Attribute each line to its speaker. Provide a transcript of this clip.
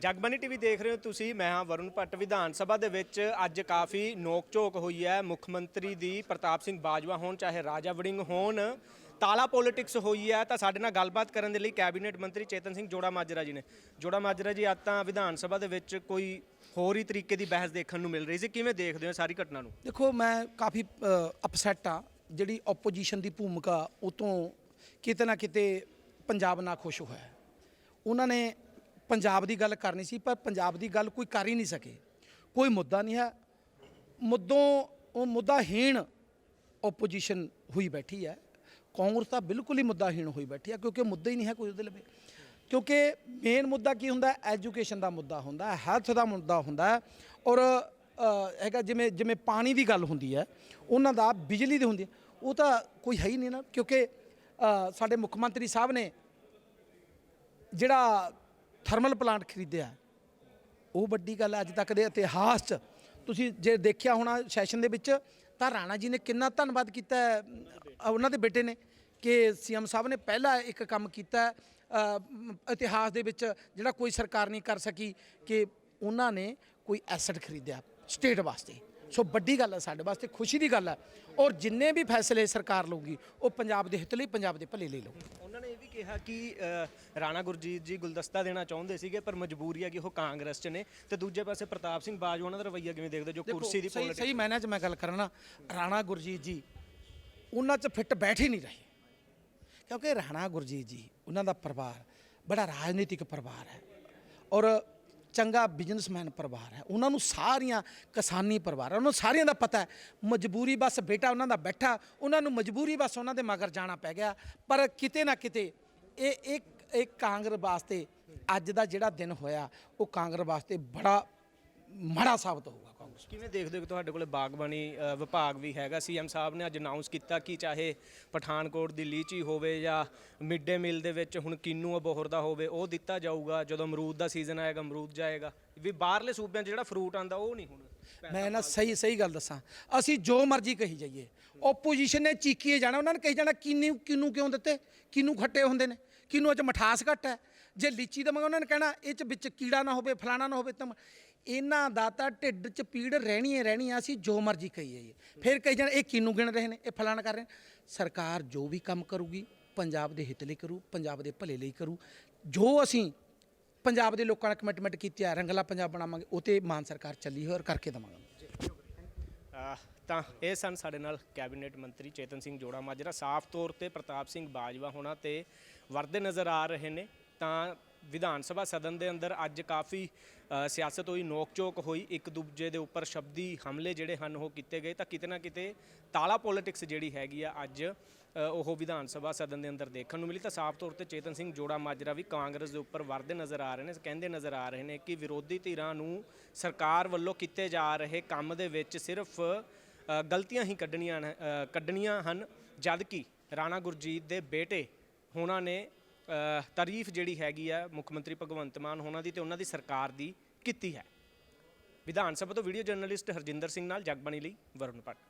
Speaker 1: Jagbani TV ਦੇਖ ਰਹੇ ਹੋ ਤੁਸੀਂ, ਮੈਂ ਹਾਂ ਵਰੁਣ ਭੱਟ। ਵਿਧਾਨ ਸਭਾ ਦੇ ਵਿੱਚ ਅੱਜ ਕਾਫੀ ਨੋਕ-ਝੋਕ ਹੋਈ ਹੈ। ਮੁੱਖ ਮੰਤਰੀ ਦੀ ਪ੍ਰਤਾਪ ਸਿੰਘ ਬਾਜਵਾ ਹੋਣ, ਚਾਹੇ ਰਾਜਾ ਵੜਿੰਗ ਹੋਣ, ਤਾਲਾ ਪੋਲਿਟਿਕਸ ਹੋਈ ਹੈ। ਤਾਂ ਸਾਡੇ ਨਾਲ ਗੱਲਬਾਤ ਕਰਨ ਦੇ ਲਈ ਕੈਬਨਿਟ ਮੰਤਰੀ ਚੇਤਨ ਸਿੰਘ ਜੋੜਾ ਮਾਜਰਾ ਜੀ ਨੇ। ਜੋੜਾ ਮਾਜਰਾ ਜੀ, ਅੱਜ ਤਾਂ ਵਿਧਾਨ ਸਭਾ ਦੇ ਵਿੱਚ ਕੋਈ ਹੋਰ ਹੀ ਤਰੀਕੇ ਦੀ ਬਹਿਸ ਦੇਖਣ ਨੂੰ ਮਿਲ ਰਹੀ ਸੀ। ਕਿਵੇਂ ਦੇਖਦੇ ਹੋ ਸਾਰੀ ਘਟਨਾ ਨੂੰ?
Speaker 2: ਦੇਖੋ, ਮੈਂ ਕਾਫੀ ਅਪਸੈਟ ਆ ਜਿਹੜੀ ਆਪੋਜੀਸ਼ਨ ਦੀ ਭੂਮਿਕਾ ਉਤੋਂ ਕਿਤੇ ਨਾ ਕਿਤੇ ਪੰਜਾਬ ਨਾ ਖੁਸ਼ ਹੋਇਆ। ਉਹਨਾਂ ਨੇ ਪੰਜਾਬ ਦੀ ਗੱਲ ਕਰਨੀ ਸੀ, ਪਰ ਪੰਜਾਬ ਦੀ ਗੱਲ ਕੋਈ ਕਰ ਹੀ ਨਹੀਂ ਸਕੇ। ਕੋਈ ਮੁੱਦਾ ਨਹੀਂ ਹੈ। ਮੁੱਦੋਂ, ਉਹ ਮੁੱਦਾਹੀਣ ਆਪੋਜੀਸ਼ਨ ਹੋਈ ਬੈਠੀ ਹੈ। ਕਾਂਗਰਸ ਤਾਂ ਬਿਲਕੁਲ ਹੀ ਮੁੱਦਾਹੀਣ ਹੋਈ ਬੈਠੀ ਹੈ, ਕਿਉਂਕਿ ਮੁੱਦਾ ਹੀ ਨਹੀਂ ਹੈ ਕੋਈ ਉਹਦੇ ਲਈ ਕਿਉਂਕਿ ਮੇਨ ਮੁੱਦਾ ਕੀ ਹੁੰਦਾ ਐਜੂਕੇਸ਼ਨ ਦਾ ਮੁੱਦਾ ਹੁੰਦਾ ਹੈਲਥ ਦਾ ਮੁੱਦਾ ਹੁੰਦਾ ਔਰ ਹੈਗਾ ਜਿਵੇਂ ਜਿਵੇਂ ਪਾਣੀ ਦੀ ਗੱਲ ਹੁੰਦੀ ਹੈ, ਉਹਨਾਂ ਦਾ ਬਿਜਲੀ ਦੀ ਹੁੰਦੀ ਹੈ। ਉਹ ਤਾਂ ਕੋਈ ਹੈ ਹੀ ਨਹੀਂ ਨਾ, ਕਿਉਂਕਿ ਸਾਡੇ ਮੁੱਖ ਮੰਤਰੀ ਸਾਹਿਬ ਨੇ ਜਿਹੜਾ ਥਰਮਲ ਪਲਾਂਟ ਖਰੀਦਿਆ। ਉਹ ਵੱਡੀ ਗੱਲ ਹੈ ਅੱਜ ਤੱਕ ਦੇ ਇਤਿਹਾਸ 'ਚ। ਤੁਸੀਂ ਜੇ ਦੇਖਿਆ ਹੋਣਾ ਸੈਸ਼ਨ ਦੇ ਵਿੱਚ, ਤਾਂ ਰਾਣਾ ਜੀ ਨੇ ਕਿੰਨਾ ਧੰਨਵਾਦ ਕੀਤਾ ਉਹਨਾਂ ਦੇ ਬੇਟੇ ਨੇ ਕਿ ਸੀਐਮ ਸਾਹਿਬ ਨੇ ਪਹਿਲਾ ਇੱਕ ਕੰਮ ਕੀਤਾ ਇਤਿਹਾਸ ਦੇ ਵਿੱਚ ਜਿਹੜਾ ਕੋਈ ਸਰਕਾਰ ਨਹੀਂ ਕਰ ਸਕੀ ਕਿ ਉਹਨਾਂ ਨੇ ਕੋਈ ਐਸੈਟ ਖਰੀਦਿਆ ਸਟੇਟ ਵਾਸਤੇ। ਸੋ ਵੱਡੀ ਗੱਲ ਹੈ ਸਾਡੇ ਵਾਸਤੇ ਖੁਸ਼ੀ ਦੀ ਗੱਲ ਹੈ ਔਰ ਜਿੰਨੇ ਵੀ ਫੈਸਲੇ ਸਰਕਾਰ ਲਊਗੀ ਉਹ ਪੰਜਾਬ ਦੇ ਹਿੱਤ ਲਈ ਪੰਜਾਬ ਦੇ ਭਲੇ ਲਈ ਲਊਗੀ।
Speaker 1: ਉਹਨਾਂ ਨੇ ਇਹ ਵੀ ਕਿਹਾ ਕਿ ਰਾਣਾ ਗੁਰਜੀਤ ਜੀ ਗੁਲਦਸਤਾ ਦੇਣਾ ਚਾਹੁੰਦੇ ਸੀਗੇ ਪਰ ਮਜਬੂਰੀ ਹੈ ਕਿ ਉਹ ਕਾਂਗਰਸ 'ਚ ਨੇ। ਤੇ ਦੂਜੇ ਪਾਸੇ ਪ੍ਰਤਾਪ ਸਿੰਘ ਬਾਜਵਾ ਉਹਨਾਂ ਦਾ ਰਵੱਈਆ ਕਿਵੇਂ ਦੇਖਦੇ ਜੋ ਕੁਰਸੀ ਦੀ
Speaker 2: ਸਹੀ
Speaker 1: ਪੋਲਿਟਿਕਸ
Speaker 2: ਸਹੀ ਮਾਇਨਿਆਂ 'ਚ ਮੈਂ ਗੱਲ ਕਰਾਂ ਨਾ ਰਾਣਾ ਗੁਰਜੀਤ ਜੀ ਉਹਨਾਂ 'ਚ ਫਿੱਟ ਬੈਠ ਹੀ ਨਹੀਂ ਰਹੇ। ਕਿਉਂਕਿ ਰਾਣਾ ਗੁਰਜੀਤ ਜੀ ਉਹਨਾਂ ਦਾ ਪਰਿਵਾਰ ਬੜਾ ਰਾਜਨੀਤਿਕ ਪਰਿਵਾਰ ਹੈ। ਔਰ ਚੰਗਾ ਬਿਜ਼ਨਸਮੈਨ ਪਰਿਵਾਰ ਹੈ। ਉਹਨਾਂ ਨੂੰ ਸਾਰੀਆਂ ਕਿਸਾਨੀ ਪਰਿਵਾਰ ਹੈ। ਉਹਨਾਂ ਨੂੰ ਸਾਰਿਆਂ ਦਾ ਪਤਾ ਹੈ। ਮਜਬੂਰੀ ਬਸ ਬੇਟਾ ਉਹਨਾਂ ਦਾ ਬੈਠਾ, ਉਹਨਾਂ ਨੂੰ ਮਜਬੂਰੀ ਬਸ ਉਹਨਾਂ ਦੇ ਮਗਰ ਜਾਣਾ ਪੈ ਗਿਆ। ਪਰ ਕਿਤੇ ਨਾ ਕਿਤੇ ਇਹ ਇੱਕ ਇੱਕ ਕਾਂਗਰਸ ਵਾਸਤੇ ਅੱਜ ਦਾ ਜਿਹੜਾ ਦਿਨ ਹੋਇਆ, ਉਹ ਕਾਂਗਰਸ ਵਾਸਤੇ ਬੜਾ ਮਾੜਾ ਸਾਬਤ ਹੋਊਗਾ ਕਾਂਗਰਸ
Speaker 1: ਕਿਵੇਂ ਦੇਖਦੇ ਹੋ ਕਿ ਤੁਹਾਡੇ ਕੋਲੇ ਬਾਗਬਾਨੀ ਅ, ਵਿਭਾਗ ਵੀ ਹੈਗਾ? ਸੀਐਮ ਸਾਹਿਬ ਨੇ ਅੱਜ ਅਨਾਉਂਸ ਕੀਤਾ ਕਿ ਚਾਹੇ ਪਠਾਨਕੋਟ ਦੀ ਲੀਚੀ ਹੋਵੇ ਜਾਂ ਮਿਡ ਡੇ ਮੀਲ ਦੇ ਵਿੱਚ ਹੁਣ ਕਿੰਨੂ ਅਬੋਹਰ ਦਾ ਹੋਵੇ ਉਹ ਦਿੱਤਾ ਜਾਊਗਾ। ਜਦੋਂ ਅਮਰੂਦ ਦਾ ਸੀਜ਼ਨ ਆਏਗਾ ਅਮਰੂਦ ਜਾਏਗਾ। ਵੀ ਬਾਹਰਲੇ ਸੂਬਿਆਂ 'ਚ ਜਿਹੜਾ ਫਰੂਟ ਆਂਦਾ ਉਹ ਨਹੀਂ ਹੁਣ
Speaker 2: ਮੈਂ ਨਾ ਸਹੀ ਸਹੀ ਗੱਲ ਦੱਸਾਂ। ਅਸੀਂ ਜੋ ਮਰਜ਼ੀ ਕਹੀ ਜਾਈਏ। ਆਪੋਜੀਸ਼ਨ ਨੇ ਚੀਕੀਏ ਜਾਣਾ ਉਹਨਾਂ ਨੇ ਕਹੀ ਜਾਣਾ ਕਿੰਨੂ ਕਿੰਨੂ ਕਿਉਂ ਦਿੱਤੇ? ਕਿੰਨੂ ਖੱਟੇ ਹੁੰਦੇ ਨੇ? ਕਿੰਨੂ ਚ ਮਠਾਸ ਘੱਟ ਹੈ? ਜੇ ਲੀਚੀ ਦਵਾਂਗੇ ਉਹਨਾਂ ਨੇ ਕਹਿਣਾ ਇਹ ਚ ਵਿੱਚ ਕੀੜਾ ਨਾ ਹੋਵੇ ਫਲਾਣਾ ਨਾ ਹੋਵੇ ਤਾਂ ਇਹਨਾਂ ਦਾ ਤਾਂ ਢਿੱਡ ਚ ਪੀੜ ਰਹਿਣੀ ਹੈ ਰਹਿਣੀ ਹੈ ਅਸੀਂ ਜੋ ਮਰਜ਼ੀ ਕਹੀ ਜਾਈਏ ਫਿਰ ਕਈ ਜਾਣਾ ਇਹ ਕਿੰਨੂ ਗਿਣ ਰਹੇ ਨੇ? ਇਹ ਫਲਾਣਾ ਕਰ ਰਹੇ ਨੇ। ਸਰਕਾਰ ਜੋ ਵੀ ਕੰਮ ਕਰੂਗੀ, ਪੰਜਾਬ ਦੇ ਹਿੱਤ ਲਈ ਕਰੂ, ਪੰਜਾਬ ਦੇ ਭਲੇ ਲਈ ਕਰੂ। ਜੋ ਅਸੀਂ ਪੰਜਾਬ ਦੇ ਲੋਕਾਂ ਨਾਲ ਕਮਿਟਮੈਂਟ ਕੀਤੀ ਹੈ ਰੰਗਲਾ ਪੰਜਾਬ ਬਣਾਵਾਂਗੇ, ਉਹ ਤੇ ਮਾਨ ਸਰਕਾਰ ਚੱਲੀ ਹੋਈ ਔਰ ਕਰਕੇ ਦੇਵਾਂਗੇ।
Speaker 1: ਤਾਂ ਇਹ ਸਨ ਸਾਡੇ ਨਾਲ ਕੈਬਨਿਟ ਮੰਤਰੀ ਚੇਤਨ ਸਿੰਘ ਜੋੜਾ ਮਾਜਰਾ। ਸਾਫ਼ ਤੌਰ ਤੇ ਪ੍ਰਤਾਪ ਸਿੰਘ ਬਾਜਵਾ ਹੋਣਾ ਤੇ ਵਰਦੇ ਨਜ਼ਰ ਆ ਰਹੇ ਨੇ। ਤਾਂ ਵਿਧਾਨ ਸਭਾ ਸਦਨ ਦੇ ਅੰਦਰ ਅੱਜ ਕਾਫੀ ਸਿਆਸਤ ਹੋਈ, ਨੋਕ-ਝੋਕ ਹੋਈ, ਇੱਕ ਦੂਜੇ ਦੇ ਉੱਪਰ ਸ਼ਬਦੀ ਹਮਲੇ ਜਿਹੜੇ ਹਨ ਉਹ ਕੀਤੇ ਗਏ। ਤਾਂ ਕਿਤੇ ਨਾ ਕਿਤੇ ਤਾਲਾ ਪੋਲਿਟਿਕਸ ਜਿਹੜੀ ਹੈਗੀ ਆ ਅੱਜ ਉਹ ਵਿਧਾਨ ਸਭਾ ਸਦਨ ਦੇ ਅੰਦਰ ਦੇਖਣ ਨੂੰ ਮਿਲੀ। ਤਾਂ ਸਾਫ਼ ਤੌਰ ਤੇ ਚੇਤਨ ਸਿੰਘ ਜੋੜਾ ਮਾਜਰਾ ਵੀ ਕਾਂਗਰਸ ਦੇ ਉੱਪਰ ਵਰਦੇ ਨਜ਼ਰ ਆ ਰਹੇ ਨੇ, ਕਹਿੰਦੇ ਨਜ਼ਰ ਆ ਰਹੇ ਨੇ ਕਿ ਵਿਰੋਧੀ ਧਿਰਾਂ ਨੂੰ ਸਰਕਾਰ ਵੱਲੋਂ ਕੀਤੇ ਜਾ ਰਹੇ ਕੰਮ ਦੇ ਵਿੱਚ ਸਿਰਫ ਗਲਤੀਆਂ ਹੀ ਕੱਢਣੀਆਂ ਕੱਢਣੀਆਂ ਹਨ। ਜਦ ਕਿ ਰਾਣਾ ਗੁਰਜੀਤ ਦੇ ਬੇਟੇ ਹੋਣਾ ਨੇ ਤਾਰੀਫ ਜਿਹੜੀ ਹੈਗੀ ਆ ਮੁੱਖ ਮੰਤਰੀ ਭਗਵੰਤ ਮਾਨ ਹੋਣਾ ਦੀ ਤੇ ਉਹਨਾਂ ਦੀ ਸਰਕਾਰ ਦੀ ਕੀਤੀ ਹੈ। ਵਿਧਾਨ ਸਭਾ ਤੋਂ ਵੀਡੀਓ ਜਰਨਲਿਸਟ ਹਰਜਿੰਦਰ ਸਿੰਘ ਨਾਲ ਜਗਬਾਣੀ ਲਈ ਵਰੁਣ ਭੱਟ।